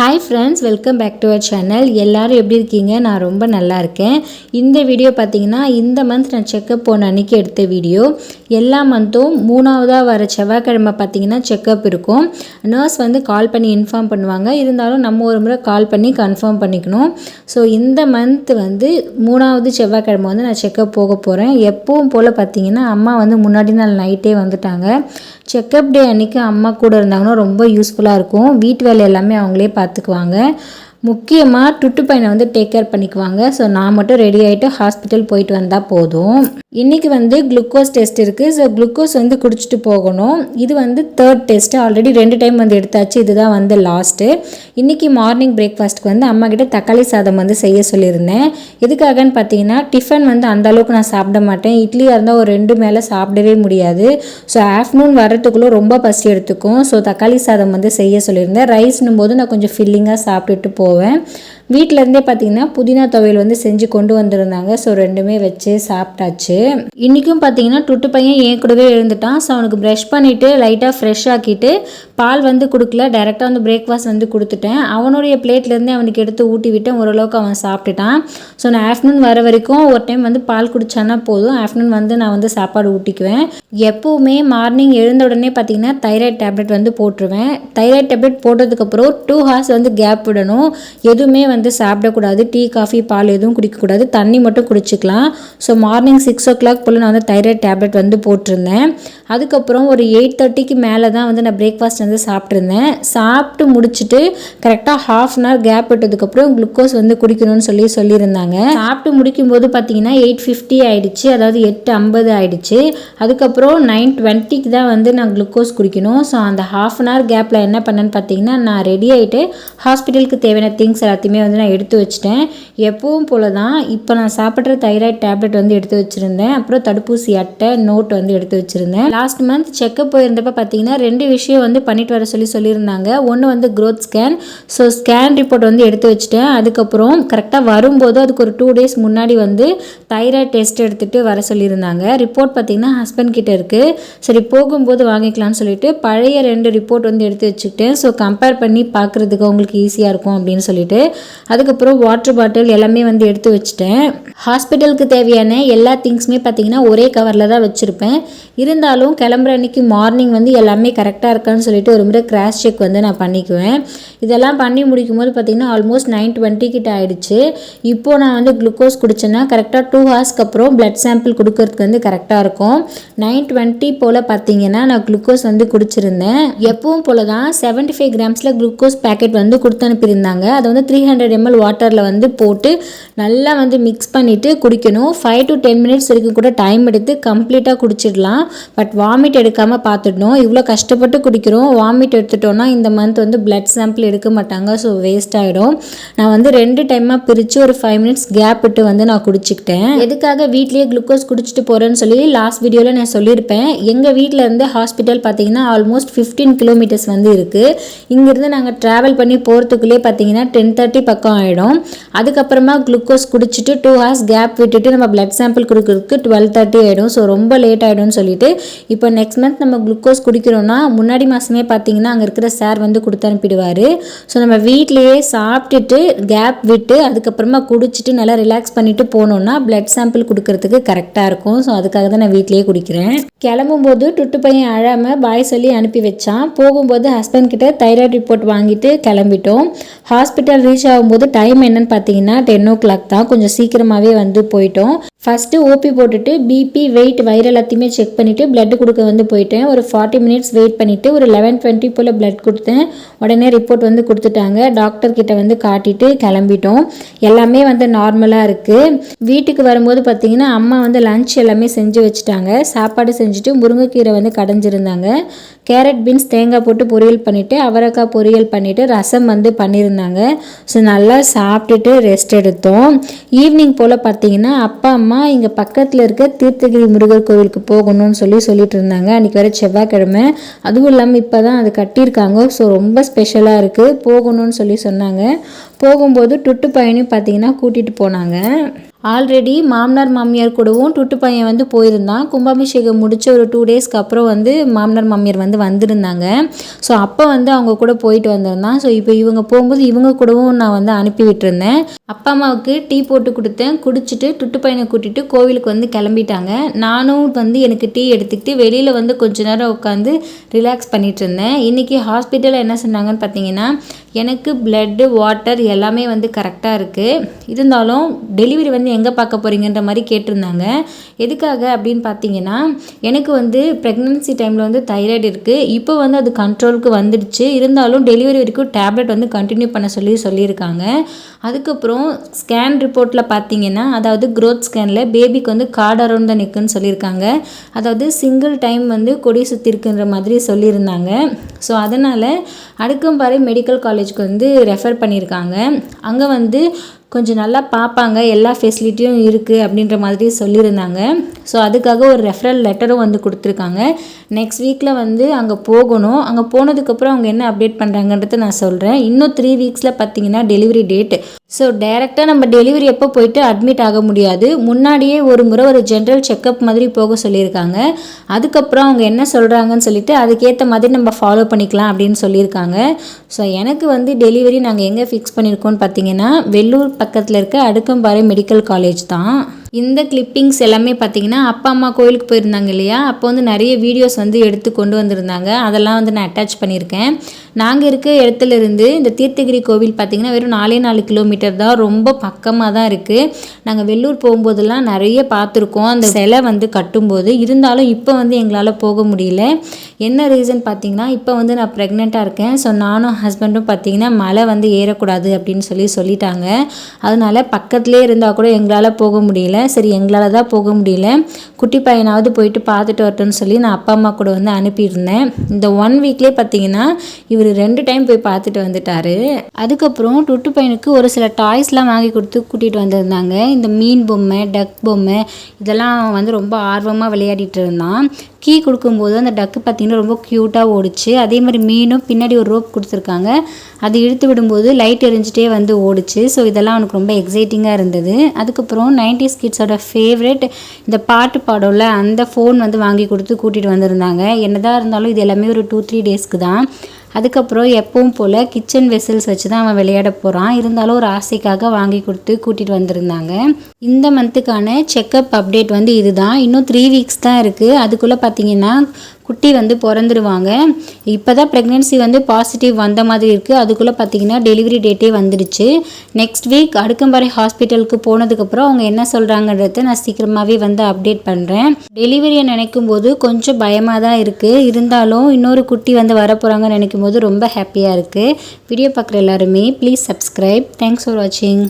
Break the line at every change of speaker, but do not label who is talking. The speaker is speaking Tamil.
Hi friends welcome back to our channel எல்லோரும் எப்படி இருக்கீங்க? நான் ரொம்ப நல்லா இருக்கேன். இந்த வீடியோ பார்த்தீங்கன்னா இந்த மந்த் நான் செக்கப் போன அன்னைக்கு எடுத்த வீடியோ எல்லா மந்த்தும் மூணாவதாக வர செவ்வாய்க்கிழமை பார்த்தீங்கன்னா செக்கப் இருக்கும். நர்ஸ் வந்து கால் பண்ணி இன்ஃபார்ம் பண்ணுவாங்க. இருந்தாலும் நம்ம ஒரு முறை கால் பண்ணி கன்ஃபார்ம் பண்ணிக்கணும். ஸோ இந்த மந்த் வந்து மூணாவது செவ்வாய்க்கிழமை வந்து நான் செக்கப் போக போகிறேன் எப்பவும் போல் பார்த்தீங்கன்னா அம்மா வந்து முன்னாடி நாள் நைட்டே வந்துட்டாங்க. செக்கப் டே அன்னைக்கு அம்மா கூட இருந்தாங்கன்னா ரொம்ப யூஸ்ஃபுல்லாக இருக்கும். வீட்டு வேலை எல்லாமே அவங்களே பார்த்துக்குவாங்க முக்கியமாக டுட்டு பையனை வந்து டேக் கேர் பண்ணிக்குவாங்க. ஸோ நான் மட்டும் ரெடி ஆகிட்டு ஹாஸ்பிட்டல் போயிட்டு வந்தால் போதும். இன்றைக்கி வந்து குளுக்கோஸ் டெஸ்ட் இருக்குது ஸோ குளுக்கோஸ் வந்து குடிச்சிட்டு போகணும். இது வந்து தேர்ட் டெஸ்ட்டு ஆல்ரெடி ரெண்டு டைம் வந்து எடுத்தாச்சு. இதுதான் வந்து லாஸ்ட்டு இன்றைக்கி மார்னிங் பிரேக்ஃபாஸ்ட்டுக்கு வந்து அம்மா கிட்ட தக்காளி சாதம் வந்து செய்ய சொல்லியிருந்தேன். எதுக்காகன்னு பார்த்தீங்கன்னா டிஃபன் வந்து அந்த அளவுக்கு நான் சாப்பிட மாட்டேன். இட்லியாக இருந்தால் ஒரு ரெண்டு மேலே சாப்பிடவே முடியாது. ஸோ ஆஃப்டர்நூன் வரத்துக்குள்ளே ரொம்ப பசி எடுத்துக்கும். ஸோ தக்காளி சாதம் வந்து செய்ய சொல்லியிருந்தேன். ரைஸ்னும் போது நான் கொஞ்சம் ஃபில்லிங்காக சாப்பிட்டுட்டு போவேன் வீட்டிலேருந்தே பார்த்தீங்கன்னா புதினா துவையல் வந்து செஞ்சு கொண்டு வந்திருந்தாங்க. ஸோ ரெண்டுமே வச்சு சாப்பிட்டாச்சு. இன்றைக்கும் பார்த்தீங்கன்னா டுட்டு பையன் என் கூடவே எழுந்துட்டான். ஸோ அவனுக்கு ப்ரஷ் பண்ணிவிட்டு லைட்டாக ஃப்ரெஷ் ஆக்கிட்டு பால் வந்து கொடுக்கல. டைரெக்டாக வந்து பிரேக்ஃபாஸ்ட் வந்து கொடுத்துட்டேன். அவனுடைய பிளேட்லேருந்தே அவனுக்கு எடுத்து ஊட்டி விட்டேன். ஓரளவுக்கு அவன் சாப்பிட்டுட்டான். ஸோ நான் ஆஃப்டர்நூன் வர வரைக்கும் ஒரு டைம் வந்து பால் குடிச்சானா போதும். ஆஃப்டர்நூன் வந்து நான் வந்து சாப்பாடு ஊட்டிக்குவேன். எப்போவுமே மார்னிங் எழுந்த உடனே பார்த்தீங்கன்னா தைராய்டு டேப்லெட் வந்து போட்டுருவேன். தைராய்டு டேப்லெட் போட்டதுக்கப்புறம் டூ ஹார்ஸ் வந்து கேப் விடணும். எதுவுமே வந்து வந்து சாப்பிடக்கூடாது டீ காஃபி பால் எதுவும் குடிக்கக்கூடாது. தண்ணி மட்டும் குடிச்சிக்கலாம். So morning six o'clock போல் நான் வந்து தைராய்டு டேப்லெட் வந்து போட்டிருந்தேன். அதுக்கப்புறம் ஒரு எயிட் தேர்ட்டிக்கு மேலே தான் வந்து நான் பிரேக்ஃபாஸ்ட் வந்து சாப்பிட்ருந்தேன் சாப்பிட்டு முடிச்சுட்டு கரெக்டாக ஹாஃப் அன் ஹவர் கேப் விட்டதுக்கப்புறம் குளுக்கோஸ் வந்து குடிக்கணும்னு சொல்லி சொல்லியிருந்தாங்க. சாப்பிட்டு முடிக்கும்போது பார்த்தீங்கன்னா எயிட் ஃபிஃப்டி ஆகிடுச்சு அதாவது எட்டு ஐம்பது ஆகிடுச்சு அதுக்கப்புறம் நைன் டுவெண்ட்டிக்கு தான் வந்து நான் குளுக்கோஸ் குடிக்கணும். ஸோ அந்த ஹாஃப் அன் ஹவர் கேப்பில் என்ன பண்ணேன்னு பார்த்தீங்கன்னா நான் ரெடி ஆகிட்டு ஹாஸ்பிட்டலுக்கு தேவையான திங்ஸ் எல்லாத்தையுமே வந்து நான் எடுத்து வச்சிட்டேன். எப்பவும் போல தான் இப்போ நான் சாப்பிட்ற தைராய்டு டேப்லெட் வந்து எடுத்து வச்சுருந்தேன். அப்புறம் தடுப்பூசி அட்டை நோட் வந்து எடுத்து வச்சுருந்தேன். லாஸ்ட் மந்த் செக்கப் போயிருந்தப்ப பார்த்தீங்கன்னா ரெண்டு விஷயம் வந்து பண்ணிட்டு வர சொல்லி சொல்லியிருந்தாங்க. ஒன்று வந்து growth scan so scan report வந்து எடுத்து வச்சுட்டேன். அதுக்கப்புறம் கரெக்டாக வரும்போது அதுக்கு ஒரு டூ டேஸ் முன்னாடி வந்து தைராய்டு டெஸ்ட் எடுத்துகிட்டு வர சொல்லியிருந்தாங்க. ரிப்போர்ட் பார்த்தீங்கன்னா ஹஸ்பண்ட் கிட்டே இருக்குது சரி போகும்போது வாங்கிக்கலாம்னு சொல்லிட்டு பழைய ரெண்டு ரிப்போர்ட் வந்து எடுத்து வச்சுக்கிட்டேன். ஸோ கம்பேர் பண்ணி பார்க்குறதுக்கு உங்களுக்கு ஈஸியாக இருக்கும் அப்படின்னு சொல்லிட்டு அதுக்கப்புறம் வாட்டர் பாட்டில் எல்லாமே வந்து எடுத்து வச்சுட்டேன். ஹாஸ்பிட்டலுக்கு தேவையான எல்லா திங்ஸுமே பார்த்தீங்கன்னா ஒரே கவரில் தான் வச்சுருப்பேன். இருந்தாலும் கிளம்புற அன்னைக்கு மார்னிங் வந்து எல்லாமே கரெக்டாக இருக்கான்னு சொல்லிட்டு ஒரு முறை கிராஷ் செக் வந்து நான் பண்ணிக்குவேன். இதெல்லாம் பண்ணி முடிக்கும் போது பார்த்தீங்கன்னா ஆல்மோஸ்ட் நைன் டுவெண்ட்டி கிட்ட ஆயிடுச்சு. இப்போ நான் வந்து குளுக்கோஸ் குடிச்சேன்னா கரெக்டாக டூ ஹவர்ஸ்க்கு அப்புறம் பிளட் சாம்பிள் கொடுக்கறதுக்கு வந்து கரெக்டாக இருக்கும். நைன் டுவெண்ட்டி போல் பார்த்தீங்கன்னா நான் குளுக்கோஸ் வந்து குடிச்சிருந்தேன். எப்பவும் போல தான் செவன்ட்டி ஃபைவ் கிராம்ஸில் குளுக்கோஸ் பேக்கெட் வந்து கொடுத்து அனுப்பியிருந்தாங்க. அதை வந்து த்ரீ ஹண்ட்ரட் எம்எல் வாட்டரில் வந்து போட்டு நல்லா வந்து மிக்ஸ் பண்ணிவிட்டு குடிக்கணும். ஃபைவ் டு டென் மினிட்ஸ் வரைக்கும் கூட டைம் எடுத்து கம்ப்ளீட்டாக குடிச்சிடலாம். பட் வாமிட் எடுக்காமல் பார்த்துடணும். இவ்வளோ கஷ்டப்பட்டு குடிக்கிறோம். வாமிட் எடுத்துட்டோன்னா இந்த மந்த் வந்து பிளட் சாம்பிள் எடுக்க மாட்டாங்க. ஸோ வேஸ்ட் ஆகிடும் நான் வந்து ரெண்டு டைமாக பிரித்து ஒரு ஃபைவ் மினிட்ஸ் கேப் விட்டு வந்து நான் குடிச்சிக்கிட்டேன். எதுக்காக வீட்லேயே குளுக்கோஸ் குடிச்சிட்டு போகிறேன்னு சொல்லி லாஸ்ட் வீடியோவில் நான் சொல்லியிருப்பேன். எங்கள் வீட்டில் இருந்து ஹாஸ்பிட்டல் பார்த்தீங்கன்னா ஆல்மோஸ்ட் ஃபிஃப்டீன் கிலோமீட்டர்ஸ் வந்து இருக்குது இங்கேருந்து நாங்கள் ட்ராவல் பண்ணி போகிறதுக்குள்ளே பார்த்தீங்கன்னா டென் தேர்ட்டி பக்கம் ஆகிடும் அதுக்கப்புறமா குளுக்கோஸ் குடிச்சிட்டு டூ ஹவர்ஸ் கேப் விட்டுட்டு நம்ம பிளட் சாம்பிள் கொடுக்கறதுக்கு டுவெல் தேர்ட்டி ஆகிடும் ஸோ ரொம்ப லேட் ஆகிடும்னு சொல்லிட்டு இப்போ நெக்ஸ்ட் மந்த் நம்ம குளுக்கோஸ் குடிக்கிறோம்னா முன்னாடி மாதமே பார்த்தீங்கன்னா அங்கே இருக்கிற சார் வந்து கொடுத்து அனுப்பிடுவார். ஸோ நம்ம வீட்லேயே சாப்பிட்டுட்டு கேப் விட்டு அதுக்கப்புறமா குடிச்சிட்டு நல்லா ரிலாக்ஸ் பண்ணிட்டு போனோம்னா பிளட் சாம்பிள் கொடுக்கறதுக்கு கரெக்டாக இருக்கும். ஸோ அதுக்காக தான் நான் வீட்லேயே குடிக்கிறேன். கிளம்பும்போது டுட்டு பையன் அழாமல் பாய் சொல்லி அனுப்பி வச்சான். போகும்போது ஹஸ்பண்ட் கிட்ட தைராய்டு ரிப்போர்ட் வாங்கிட்டு கிளம்பிட்டோம். ஹாஸ்பிட்டல் ரீச் ஆகும்போது டைம் என்னன்னு பார்த்தீங்கன்னா டென் ஓ கிளாக் தான். கொஞ்சம் சீக்கிரமாகவே வந்து போயிட்டோம். ஃபஸ்ட்டு ஓபி போட்டுட்டு பிபி வெயிட் வயிறு எல்லாத்தையுமே செக் பண்ணிவிட்டு பிளட் கொடுக்க வந்து போயிட்டேன். ஒரு ஃபார்ட்டி மினிட்ஸ் வெயிட் பண்ணிவிட்டு ஒரு லெவன் டுவெண்ட்டி போல் பிளட் கொடுத்தேன். உடனே ரிப்போர்ட் வந்து கொடுத்துட்டாங்க. டாக்டர்கிட்ட வந்து காட்டிட்டு கிளம்பிட்டோம். எல்லாமே வந்து நார்மலாக இருக்குது வீட்டுக்கு வரும்போது பார்த்திங்கன்னா அம்மா வந்து லன்ச் எல்லாமே செஞ்சு வச்சுட்டாங்க. சாப்பாடு செஞ்சுட்டு முருங்கைக்கீரை வந்து கடைஞ்சிருந்தாங்க. கேரட் பீன்ஸ் தேங்காய் போட்டு பொரியல் பண்ணிவிட்டு அவரைக்காய் பொரியல் பண்ணிவிட்டு ரசம் வந்து பண்ணியிருந்தாங்க ஸோ நல்லா சாப்பிட்டுட்டு ரெஸ்ட் எடுத்தோம். ஈவினிங் போல் பார்த்திங்கன்னா அப்பா அம்மா அம்மா இங்கே பக்கத்தில் இருக்க தீர்த்தகிரி முருகர் கோவிலுக்கு போகணும்னு சொல்லி சொல்லிட்டு இருந்தாங்க அன்றைக்கி வர செவ்வாய்க்கிழமை. அதுவும் இல்லாமல் இப்போ தான் அது கட்டியிருக்காங்க. ஸோ ரொம்ப ஸ்பெஷலாக இருக்குது போகணும்னு சொல்லி சொன்னாங்க. போகும்போது டுட்டு பையனையும் பார்த்தீங்கன்னா கூட்டிகிட்டு போனாங்க. ஆல்ரெடி மாமனார் மாமியார் கூடவும் டுட்டு பையன் வந்து போயிருந்தான். கும்பாபிஷேகம் முடித்த ஒரு டூ டேஸ்க்கு அப்புறம் வந்து மாமனார் மாமியார் வந்து வந்திருந்தாங்க. ஸோ அப்போ வந்து அவங்க கூட போயிட்டு வந்திருந்தான். ஸோ இப்போ இவங்க போகும்போது இவங்க கூடவும் நான் வந்து அனுப்பி விட்டுருந்தேன். அப்பா அம்மாவுக்கு டீ போட்டு கொடுத்தேன். குடிச்சிட்டு டுட்டு பையனை கூட்டிட்டு கோவிலுக்கு வந்து கிளம்பிட்டாங்க. நானும் வந்து எனக்கு டீ எடுத்துக்கிட்டு வெளியில் வந்து கொஞ்ச நேரம் உட்காந்து ரிலாக்ஸ் பண்ணிட்டு இருந்தேன். இன்றைக்கி ஹாஸ்பிட்டலில் என்ன சொன்னாங்கன்னு பார்த்தீங்கன்னா எனக்கு பிளட்டு வாட்டர் எல்லாமே வந்து கரெக்டாக இருக்குது இருந்தாலும் டெலிவரி வந்து எங்கே பார்க்க போகிறீங்கன்ற மாதிரி கேட்டிருந்தாங்க. எதுக்காக அப்படின்னு பார்த்தீங்கன்னா எனக்கு வந்து ப்ரெக்னன்சி டைமில் வந்து தைராய்டு இருக்குது இப்போ வந்து அது கண்ட்ரோலுக்கு வந்துடுச்சு. இருந்தாலும் டெலிவரி வரைக்கும் டேப்லெட் வந்து கண்டினியூ பண்ண சொல்லி சொல்லியிருக்காங்க. அதுக்கப்புறம் ஸ்கேன் ரிப்போர்ட்டில் பார்த்தீங்கன்னா அதாவது க்ரோத் ஸ்கேனில் பேபிக்கு வந்து கார்டு அரௌண்ட் தான் நிற்குன்னு சொல்லியிருக்காங்க. அதாவது சிங்கிள் டைம் வந்து கொடி சுற்றி இருக்குன்ற மாதிரி சொல்லியிருந்தாங்க. ஸோ அதனால் அடுக்கம்பாறை மெடிக்கல் காலேஜ்க்கு வந்து ரெஃபர் பண்ணியிருக்காங்க. அங்கே வந்து கொஞ்சம் நல்லா பார்ப்பாங்க. எல்லா ஃபெசிலிட்டியும் இருக்குது அப்படின்ற மாதிரி சொல்லியிருந்தாங்க. ஸோ அதுக்காக ஒரு ரெஃபரல் லெட்டரும் வந்து கொடுத்துருக்காங்க. நெக்ஸ்ட் வீக்கில் வந்து அங்கே போகணும். அங்கே போனதுக்கப்புறம் அவங்க என்ன அப்டேட் பண்ணுறாங்கன்றத நான் சொல்கிறேன் இன்னும் த்ரீ வீக்ஸில் பார்த்தீங்கன்னா டெலிவரி டேட் ஸோ டைரெக்டாக நம்ம டெலிவரி எப்போ போயிட்டு அட்மிட் ஆக முடியாது. முன்னாடியே ஒரு முறை ஒரு ஜென்ரல் செக்கப் மாதிரி போக சொல்லியிருக்காங்க. அதுக்கப்புறம் அவங்க என்ன சொல்கிறாங்கன்னு சொல்லிட்டு அதுக்கேற்ற மாதிரி நம்ம ஃபாலோ பண்ணிக்கலாம் அப்படின்னு சொல்லியிருக்காங்க. ஸோ எனக்கு வந்து டெலிவரி நாங்கள் எங்கே ஃபிக்ஸ் பண்ணியிருக்கோம்னு பார்த்தீங்கன்னா வெள்ளூர் பக்கத்தில் இருக்க அடுக்கம்பாறை மெடிக்கல் காலேஜ் தான். இந்த கிளிப்பிங்ஸ் எல்லாமே பார்த்தீங்கன்னா அப்பா அம்மா கோயிலுக்கு போயிருந்தாங்க இல்லையா? அப்போ வந்து நிறைய வீடியோஸ் வந்து எடுத்து கொண்டு வந்திருந்தாங்க. அதெல்லாம் வந்து நான் அட்டாச் பண்ணியிருக்கேன். நாங்கள் இருக்க இடத்துல இருந்து இந்த தீர்த்தகிரி கோவில் பார்த்தீங்கன்னா வெறும் நாலே நாலு கிலோமீட்டர் தான். ரொம்ப பக்கமாக தான் இருக்குது நாங்கள் வெள்ளூர் போகும்போதெல்லாம் நிறைய பார்த்துருக்கோம். அந்த சிலை வந்து கட்டும்போது. இருந்தாலும் இப்போ வந்து எங்களால் போக முடியல. என்ன ரீசன் பார்த்தீங்கன்னா இப்போ வந்து நான் ப்ரெக்னெண்ட்டாக இருக்கேன். ஸோ நானும் ஹஸ்பண்டும் பார்த்தீங்கன்னா மலை வந்து ஏறக்கூடாது அப்படின்னு சொல்லி சொல்லிட்டாங்க. அதனால பக்கத்துலேயே இருந்தால் கூட எங்களால் போக முடியல. சரி எங்களால் தான் போக முடியல. குட்டி பையனாவது போயிட்டு பார்த்துட்டு வரட்டும்னு சொல்லி நான் அப்பா அம்மா கூட வந்து அனுப்பியிருந்தேன். இந்த ஒன் வீக்லேயே பார்த்தீங்கன்னா இவர் ரெண்டு டைம் போய் பார்த்துட்டு வந்துட்டாரு. அதுக்கப்புறம் டுட்டு பையனுக்கு ஒரு சில டாய்ஸ்லாம் வாங்கி கொடுத்து கூட்டிகிட்டு வந்திருந்தாங்க. இந்த மீன் பொம்மை டக் பொம்மை இதெல்லாம் வந்து ரொம்ப ஆர்வமாக விளையாடிட்டு இருந்தான். கீ கொடுக்கும்போது அந்த டக்கு பார்த்திங்கன்னா ரொம்ப க்யூட்டாக ஓடிச்சு. அதே மாதிரி மீனும் பின்னாடி ஒரு ரோப் கொடுத்துருக்காங்க. அது இழுத்து விடும்போது லைட் எரிஞ்சிட்டே வந்து ஓடிச்சு. ஸோ இதெல்லாம் அவனுக்கு ரொம்ப எக்ஸைட்டிங்காக இருந்தது. அதுக்கப்புறம் நைன்டிஸ் கிட்ஸோட ஃபேவரெட் இந்த பாட்டு பாடம்ல அந்த ஃபோன் வந்து வாங்கி கொடுத்து கூட்டிகிட்டு வந்திருந்தாங்க. என்னதான் இருந்தாலும் இது எல்லாமே ஒரு டூ த்ரீ டேஸ்க்கு தான். அதுக்கப்புறம் எப்பவும் போல் கிச்சன் வெசல்ஸ் வச்சு தான் அவன் விளையாட போகிறான் இருந்தாலும் ஒரு ஆசைக்காக வாங்கி கொடுத்து கூட்டிகிட்டு வந்திருந்தாங்க. இந்த மந்த்துக்கான செக்கப் அப்டேட் வந்து இதுதான். இன்னும் த்ரீ வீக்ஸ் தான் இருக்குது அதுக்குள்ளே பார்த்தீங்கன்னா குட்டி வந்து பிறந்துருவாங்க. இப்போ தான் ப்ரெக்னென்சி வந்து பாசிட்டிவ் வந்த மாதிரி இருக்குது அதுக்குள்ளே பார்த்தீங்கன்னா டெலிவரி டேட்டே வந்துடுச்சு நெக்ஸ்ட் வீக் அடுக்கம்பாறை ஹாஸ்பிட்டலுக்கு போனதுக்கப்புறம் அவங்க என்ன சொல்கிறாங்கன்றத நான் சீக்கிரமாகவே வந்து அப்டேட் பண்ணுறேன் டெலிவரியை நினைக்கும் போது கொஞ்சம் பயமாக தான் இருக்குது இருந்தாலும் இன்னொரு குட்டி வந்து வரப்போகிறாங்கன்னு நினைக்கும் போது ரொம்ப ஹாப்பியாக இருக்குது வீடியோ பார்க்குற எல்லாருமே ப்ளீஸ் சப்ஸ்கிரைப் தேங்க்ஸ் ஃபார் வாட்சிங்